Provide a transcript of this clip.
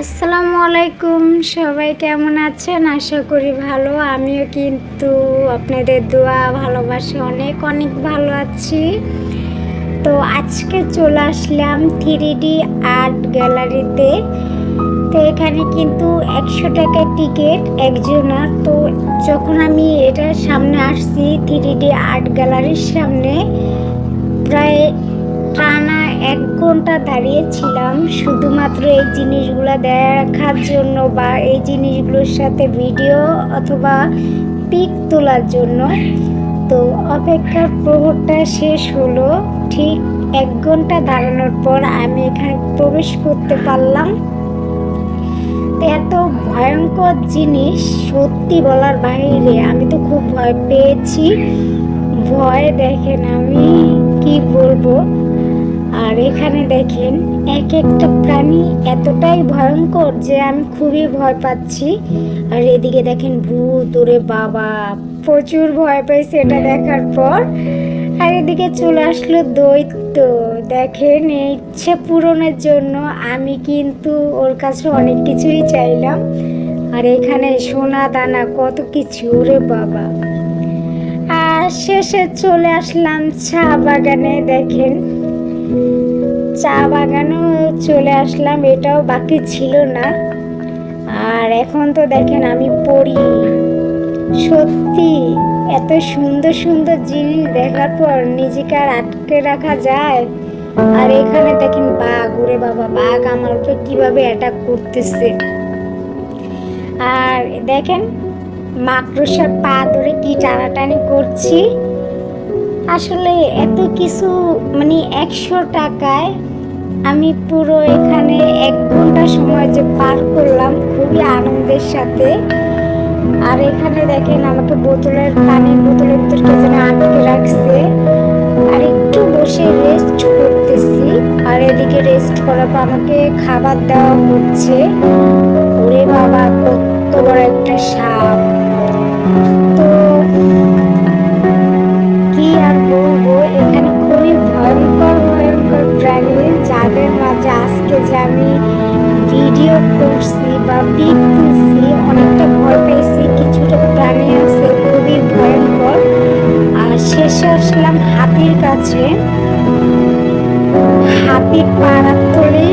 আসসালামু আলাইকুম, সবাই কেমন আছেন? আশা করি ভালো, আমিও কিন্তু আপনাদের দোয়া, ভালোবাসে অনেক অনেক ভালো আছি। তো আজকে চলে আসলাম থ্রি ডি আর্ট গ্যালারিতে। তো এখানে কিন্তু একশো টাকা টিকিট একজনের। তো যখন আমি এটার সামনে আসছি থ্রি ডি আর্ট গ্যালারির সামনে, প্রায় টানা এক ঘণ্টা দাঁড়িয়েছিলাম শুধুমাত্র এই জিনিসগুলো দেখার জন্য বা এই জিনিসগুলোর সাথে ভিডিও অথবা পিক তোলার জন্য। তো অপেক্ষার প্রহরটা শেষ হলো। ঠিক এক ঘণ্টা দাঁড়ানোর পর আমি এখানে প্রবেশ করতে পারলাম। এত ভয়ঙ্কর জিনিস, সত্যি বলার বাইরে আমি তো খুব ভয় পেয়েছি। ভয় দেখেন আমি কি বলব? আর এখানে দেখেন এক একটা প্রাণী এতটাই ভয়ঙ্কর যে আমি খুবই ভয় পাচ্ছি। আর এদিকে দেখেন ভূত, ওরে বাবা, প্রচুর ভয় পাইছে এটা দেখার পর। আর এদিকে চলে আসলো দৈত্য। দেখেন, এই ইচ্ছে পূরণের জন্য আমি কিন্তু ওর কাছে অনেক কিছুই চাইলাম। আর এখানে সোনা দানা কত কিছু, ওরে বাবা। আর শেষে চলে আসলাম চা বাগানে, দেখেন। চা বাগানও চলে আসলাম, এটাও বাকি ছিল না। আর এখন তো দেখেন আমি পড়ি। সত্যি, এত সুন্দর সুন্দর জিনিস দেখার পর নিজেকে আর আটকে রাখা যায়। আর এখানে দেখেন বাঘ, ওরে বাবা, বাঘ আমার উপরে কীভাবে অ্যাটাক করতেছে। আর দেখেন মাকড়সার পা ধরে কি টানাটানি করছি। আসলে এত কিছু মানে একশো টাকায় আমি পুরো এখানে এক ঘণ্টা সময় যে পার করলাম খুবই আনন্দের সাথে। আর এখানে দেখেন আমাকে বোতলের, পানির বোতলের ভিতর কে যেন আটকে রাখছে। আর একটু বসে রেস্ট করতেছি। আর এদিকে রেস্ট করার পর আমাকে খাবার দেওয়া হচ্ছে। ওরে বাবা, কত বড় একটা সাপ যাদের মাঝে আজকে যে আমি ভিডিও করছি বা পিক অনেকটা ভয় পেয়েছি কিছুটা প্রাণী আছে, খুবই ভয়ঙ্কর। আর শেষে আসলাম হাতির কাছে। হাতি পাড়ার তলে